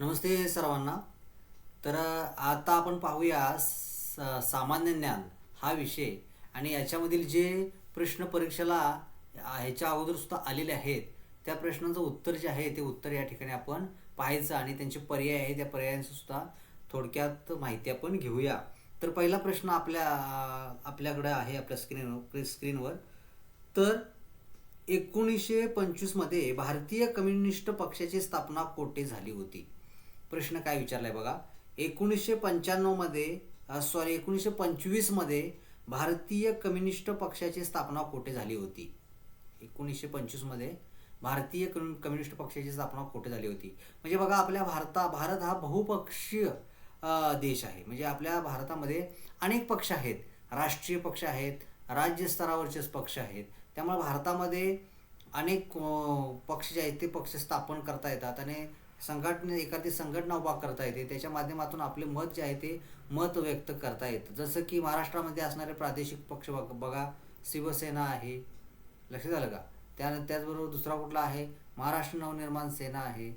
नमस्ते सर्वांना. तर आता आपण पाहूया स- सामान्य ज्ञान हा विषय आणि याच्यामधील जे प्रश्न परीक्षेला ह्याच्या अगोदर सुद्धा आलेले आहेत त्या प्रश्नांचं उत्तर जे आहे ते उत्तर या ठिकाणी आपण पाहायचं आणि त्यांचे पर्याय आहे त्या पर्यायांचं सुद्धा थोडक्यात माहिती आपण घेऊया. तर पहिला प्रश्न आपल्या आपल्याकडे आहे आपल्या स्क्रीनवर स्क्रीनवर तर एकोणीसशे पंचवीसमध्ये भारतीय कम्युनिस्ट पक्षाची स्थापना कोठे झाली होती? प्रश्न काय विचारलाय बघा. एकोणीसशे पंच्याण्णवमध्ये सॉरी एकोणीसशे पंचवीसमध्ये भारतीय कम्युनिस्ट पक्षाची स्थापना कोठे झाली होती? एकोणीसशे पंचवीसमध्ये भारतीय कम्यु कम्युनिस्ट पक्षाची स्थापना कोठे झाली होती? म्हणजे बघा आपल्या भारता भारत हा बहुपक्षीय देश आहे. म्हणजे आपल्या भारतामध्ये अनेक पक्ष आहेत. राष्ट्रीय पक्ष आहेत राज्यस्तरावरचे पक्ष आहेत. त्यामुळे भारतामध्ये अनेक पक्ष जे आहेत ते पक्ष स्थापन करता येतात. आणि संघटने एखादी संघटना उभा करता येते त्याच्या माध्यमातून आपले मत जे आहे ते मत व्यक्त करता येतं. जसं की महाराष्ट्रामध्ये असणारे प्रादेशिक पक्ष बघा शिवसेना आहे. लक्षात आलं का? त्या त्याचबरोबर दुसरा कुठला आहे? महाराष्ट्र नवनिर्माण सेना आहे.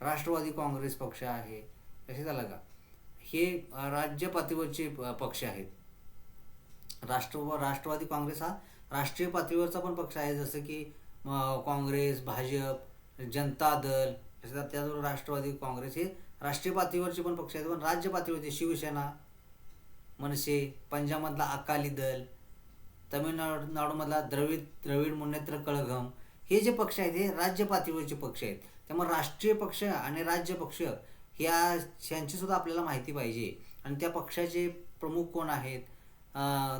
राष्ट्रवादी काँग्रेस पक्ष आहे. लक्षात आलं का? हे राज्य पातळीवरचे प- पक्ष आहेत. राष्ट्र राष्ट्रवादी काँग्रेस हा राष्ट्रीय पातळीवरचा पण पक्ष आहे. जसं की काँग्रेस भाजप जनता दल त्याच्यात त्याचबरोबर राष्ट्रवादी काँग्रेस हे राष्ट्रीय पातळीवरचे पण पक्ष आहेत. पण राज्य पातळीवरचे शिवसेना मनसे पंजाबमधला अकाली दल तमिळनाडू नाडूमधला द्रविड द्रविड मुन्नेत्र कळघम हे जे पक्ष आहेत हे राज्य पातळीवरचे पक्ष आहेत. त्यामुळे राष्ट्रीय पक्ष आणि राज्य पक्ष ह्या ह्यांची सुद्धा आपल्याला माहिती पाहिजे. आणि त्या पक्षाचे प्रमुख कोण आहेत?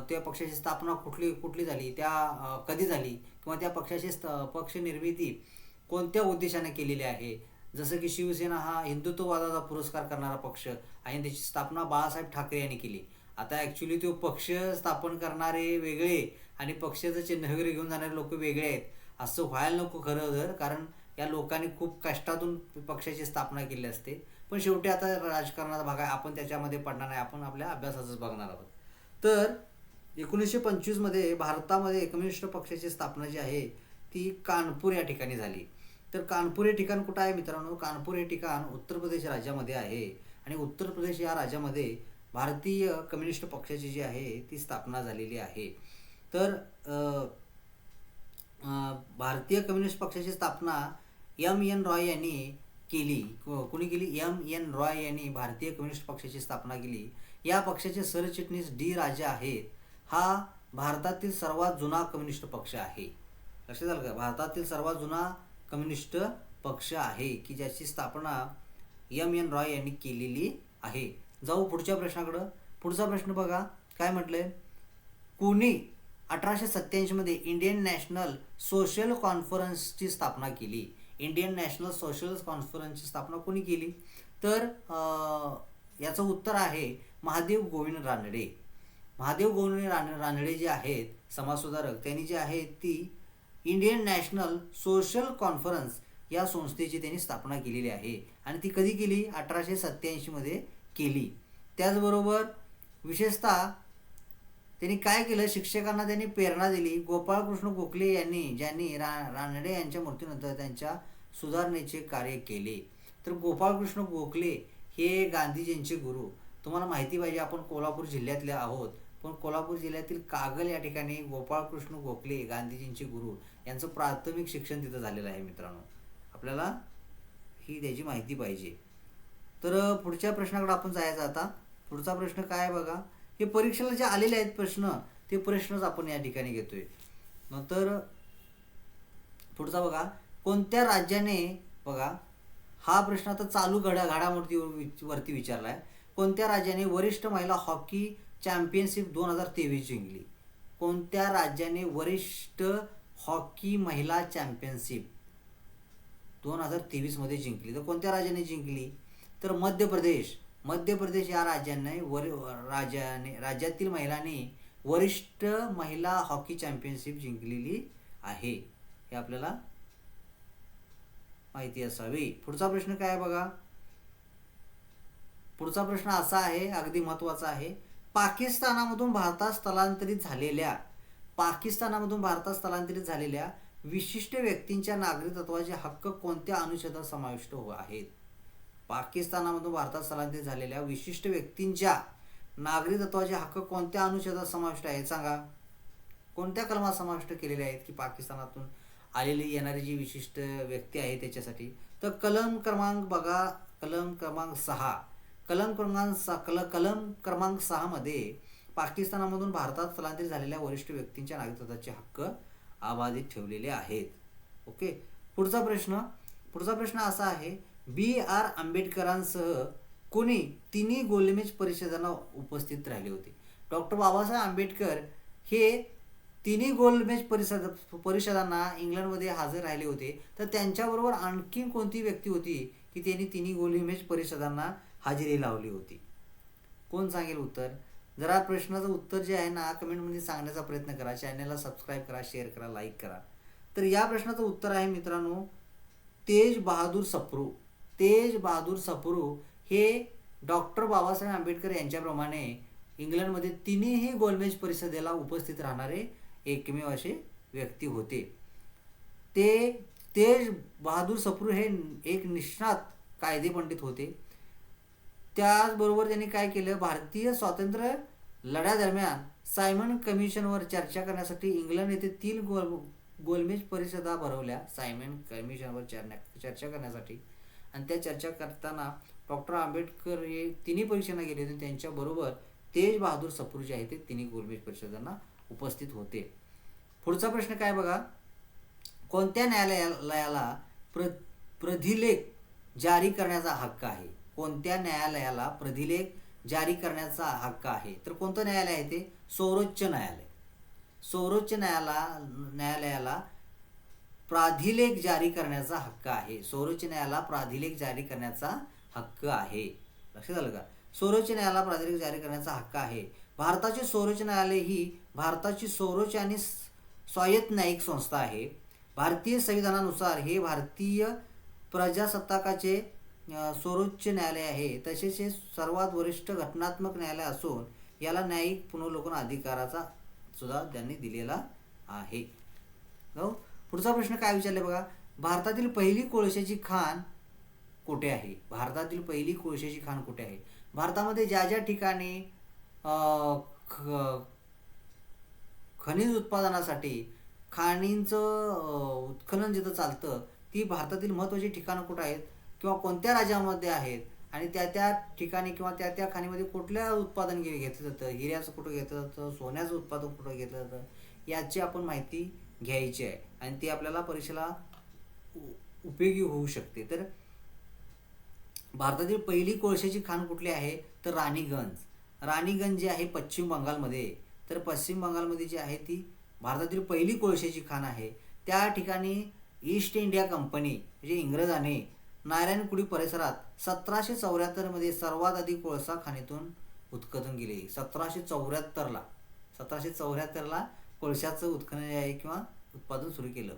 त्या पक्षाची स्थापना कुठली कुठली झाली? त्या कधी झाली? किंवा त्या पक्षाची स्त- पक्ष निर्मिती कोणत्या उद्देशाने केलेली आहे? जसं की शिवसेना हा हिंदुत्ववादाचा पुरस्कार करणारा पक्ष आणि त्याची स्थापना बाळासाहेब ठाकरे यांनी केली. आता ॲक्च्युली तो पक्ष स्थापन करणारे वेगळे आणि पक्षाचं चिन्ह वगैरे घेऊन जाणारे लोक वेगळे आहेत असं व्हायला नको खरं तर कारण या लोकांनी खूप कष्टातून पक्षाची स्थापना केली असते. पण शेवटी आता राजकारणाचा भाग आहे आपण त्याच्यामध्ये पडणार नाही आपण आपल्या अभ्यासाचंच बघणार आहोत. तर एकोणीसशे पंचवीसमध्ये भारतामध्ये कम्युनिस्ट पक्षाची स्थापना जी आहे ती कानपूर या ठिकाणी झाली. तर कानपूर हे ठिकाण कुठं आहे मित्रांनो? कानपूर हे ठिकाण उत्तर प्रदेश राज्यामध्ये आहे. आणि उत्तर प्रदेश या राज्यामध्ये भारतीय कम्युनिस्ट पक्षाची जी आहे ती स्थापना झालेली आहे. तर भारतीय कम्युनिस्ट पक्षाची स्थापना एम एन रॉय यांनी केली. कोणी केली? एम एन रॉय यांनी भारतीय कम्युनिस्ट पक्षाची स्थापना केली. या पक्षाचे सरचिटणीस डी राजा आहेत. हा भारतातील सर्वात जुना कम्युनिस्ट पक्ष आहे. लक्षात आलं का? भारतातील सर्वात जुना कम्युनिस्ट पक्ष आहे की ज्याची स्थापना एम एन रॉय यांनी केलेली आहे. जाऊ पुढच्या प्रश्नाकडं. पुढचा प्रश्न बघा काय म्हटलंय? कुणी अठराशे सत्त्याऐंशीमध्ये इंडियन नॅशनल सोशल कॉन्फरन्सची स्थापना केली? इंडियन नॅशनल सोशल कॉन्फरन्सची स्थापना कोणी केली? तर याचं उत्तर आहे महादेव गोविंद रानडे. महादेव गोविंद रान रानडे जे आहेत समाजसुधारक त्यांनी जे आहे ती इंडियन नॅशनल सोशल कॉन्फरन्स या संस्थेची त्यांनी स्थापना केलेली आहे. आणि ती कधी केली? अठराशे सत्त्याऐंशीमध्ये केली. त्याचबरोबर विशेषतः त्यांनी काय केलं? शिक्षकांना त्यांनी प्रेरणा दिली. गोपाळकृष्ण गोखले यांनी ज्यांनी रा रानडे यांच्या मृत्यूनंतर त्यांच्या सुधारणेचे कार्य केले. तर गोपाळकृष्ण गोखले हे गांधीजींचे गुरु. तुम्हाला माहिती पाहिजे आपण कोल्हापूर जिल्ह्यातले आहोत. पण कोल्हापूर जिल्ह्यातील कागल या ठिकाणी गोपाळकृष्ण गोखले गांधीजींचे गुरु यांचं प्राथमिक शिक्षण तिथं झालेलं आहे मित्रांनो. आपल्याला ही त्याची माहिती पाहिजे. तर पुढच्या प्रश्नाकडे आपण जायचं आता. पुढचा प्रश्न काय बघा? हे परीक्षेला जे आलेले आहेत प्रश्न ते प्रश्नच आपण या ठिकाणी घेतोय. नंतर पुढचा बघा. कोणत्या राज्याने बघा हा प्रश्न आता चालू घडा घडामोडी वरती विचारला आहे कोणत्या राज्याने वरिष्ठ महिला हॉकी चॅम्पियनशिप दोन हजार तेवीस जिंकली. कोणत्या राज्याने वरिष्ठ हॉकी महिला चॅम्पियनशिप दोन हजार तेवीसमध्ये जिंकली? तर कोणत्या राज्याने जिंकली? तर मध्य प्रदेश. मध्य प्रदेश या राज्याने वर राज्याने राज्यातील महिलांनी वरिष्ठ महिला हॉकी चॅम्पियनशिप जिंकलेली आहे. हे आपल्याला माहिती असावी. पुढचा प्रश्न काय आहे बघा? पुढचा प्रश्न असा आहे अगदी महत्त्वाचा आहे पाकिस्तानामधून भारतात स्थलांतरित झालेल्या पाकिस्तानामधून भारतात स्थलांतरित झालेल्या विशिष्ट व्यक्तींच्या नागरिकत्वाचे हक्क कोणत्या अनुच्छेदात समाविष्ट हो आहेत? पाकिस्तानामधून भारतात स्थलांतरित झालेल्या विशिष्ट व्यक्तींच्या नागरिकत्वाचे हक्क कोणत्या अनुच्छेदात समाविष्ट आहेत सांगा? कोणत्या कलमात समाविष्ट केलेले आहेत की पाकिस्तानातून आलेली येणारी जी विशिष्ट व्यक्ती आहे त्याच्यासाठी? तर कलम क्रमांक बघा कलम क्रमांक सहा. कलम क्रमांक सा कल कलम क्रमांक सहामध्ये पाकिस्तानामधून भारतात स्थलांतरित झालेल्या वरिष्ठ व्यक्तींच्या नागरिकत्वाचे हक्क अबाधित ठेवलेले आहेत. ओके? पुढचा प्रश्न. पुढचा प्रश्न असा आहे बी आर आंबेडकरांसह कोणी तिन्ही गोलमेज परिषदांना उपस्थित राहिले होते? डॉक्टर बाबासाहेब आंबेडकर हे तिन्ही गोलमेज परिषद परिषदांना इंग्लंडमध्ये हजर राहिले होते. तर त्यांच्याबरोबर आणखी कोणती व्यक्ती होती की त्यांनी तिन्ही गोलमेज परिषदांना हजेरी लावली होती. कोण सांगेल उत्तर? जरा प्रश्नाचं उत्तर जे आहे ना कमेंटमध्ये सांगण्याचा प्रयत्न करा. चॅनलला सबस्क्राईब करा शेअर करा लाईक करा. तर या प्रश्नाचं उत्तर आहे मित्रांनो तेज बहादूर सप्रू. तेज बहादूर सप्रू हे डॉक्टर बाबासाहेब आंबेडकर यांच्याप्रमाणे इंग्लंडमध्ये तिन्हीही गोलमेज परिषदेला उपस्थित राहणारे एकमेव असे व्यक्ती होते. ते तेज बहादूर सप्रू हे एक निष्णात कायदे पंडित होते. त्याचबरोबर त्यांनी काय केलं? भारतीय स्वातंत्र्य लढ्यादरम्यान सायमन कमिशनवर चर्चा करण्यासाठी इंग्लंड येथे तीन गोल गोलमेज परिषदा भरवल्या. सायमन कमिशनवर चर्चा चर्चा करण्यासाठी. आणि त्या चर्चा करताना डॉक्टर आंबेडकर हे तिन्ही परीक्षांना गेले होते. त्यांच्याबरोबर तेज बहादूर सपूर जे आहे ते तिन्ही गोलमेज परिषदांना उपस्थित होते. पुढचा प्रश्न काय बघा? कोणत्या न्यायालयाला प्र प्रधिलेख जारी करण्याचा हक्क आहे? कोणत्या न्यायालयाला प्रधिलेख जारी करण्याचा हक्क आहे? तर कोणतं न्यायालय आहे ते? सर्वोच्च न्यायालय. सर्वोच्च न्यायाला न्यायालयाला प्राधिलेख जारी करण्याचा हक्क आहे. सर्वोच्च न्यायालयाला प्राधिलेख जारी करण्याचा हक्क आहे. लक्षात आलं का? सर्वोच्च न्यायालयाला प्राधिलेख जारी करण्याचा हक्क आहे. भारताचे सर्वोच्च न्यायालय ही भारताची सर्वोच्च आणि स्वायत्त न्यायिक संस्था आहे. भारतीय संविधानानुसार हे भारतीय प्रजासत्ताकाचे सर्वोच्च न्यायालय आहे तसेच हे सर्वात वरिष्ठ घटनात्मक न्यायालय असून याला न्यायिक पुनर्लोकन अधिकाराचा सुद्धा त्यांनी दिलेला आहे. हो पुढचा प्रश्न काय विचारले बघा? भारतातील पहिली कोळशाची खाण कुठे आहे? भारतातील पहिली कोळशाची खाण कुठे आहे? भारतामध्ये ज्या ज्या ठिकाणी ख- खनिज उत्पादनासाठी खाणींचं उत्खनन जिथं चालतं ती भारतातील महत्त्वाची ठिकाणं कुठं आहेत? किंवा कोणत्या राज्यामध्ये आहेत आणि त्या त्या ठिकाणी किंवा त्या त्या खाणीमध्ये कुठल्या उत्पादन घे घेतलं जातं? हिऱ्याचं कुठं घेतलं जातं? सोन्याचं उत्पादन कुठं घेतलं जातं? याची आपण माहिती घ्यायची आहे आणि ती आपल्याला परीक्षेला उ- उपयोगी होऊ शकते. तर भारतातील पहिली कोळशाची खाण कुठली आहे? तर राणीगंज. राणीगंज जी आहे पश्चिम बंगालमध्ये. तर पश्चिम बंगालमध्ये जी आहे ती भारतातील पहिली कोळशाची खाण आहे. त्या ठिकाणी ईस्ट इंडिया कंपनी म्हणजे इंग्रजाने नारायणकुडी परिसरात सतराशे चौऱ्याहत्तरमध्ये सर्वात आधी कोळसा खाणीतून उत्खनन गेले. सतराशे चौऱ्याहत्तरला सतराशे चौऱ्याहत्तरला कोळशाचं उत्खनन आहे किंवा उत्पादन सुरू केलं.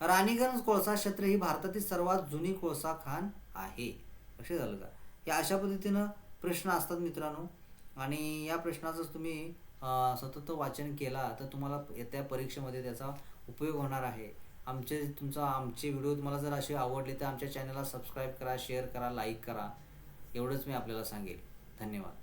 राणीगंज कोळसा क्षेत्र ही भारतातील सर्वात जुनी कोळसा खाण आहे. असे झालं का या अशा पद्धतीनं प्रश्न असतात मित्रांनो. आणि या प्रश्नाचं तुम्ही सतत वाचन केला तर तुम्हाला येत्या परीक्षेमध्ये त्याचा उपयोग होणार आहे. आमचे तुमचा आमचे व्हिडिओ तुम्हाला जर असे आवडले तर आमच्या चॅनलला सबस्क्राईब करा शेअर करा लाईक करा. एवढंच मी आपल्याला सांगेल. धन्यवाद.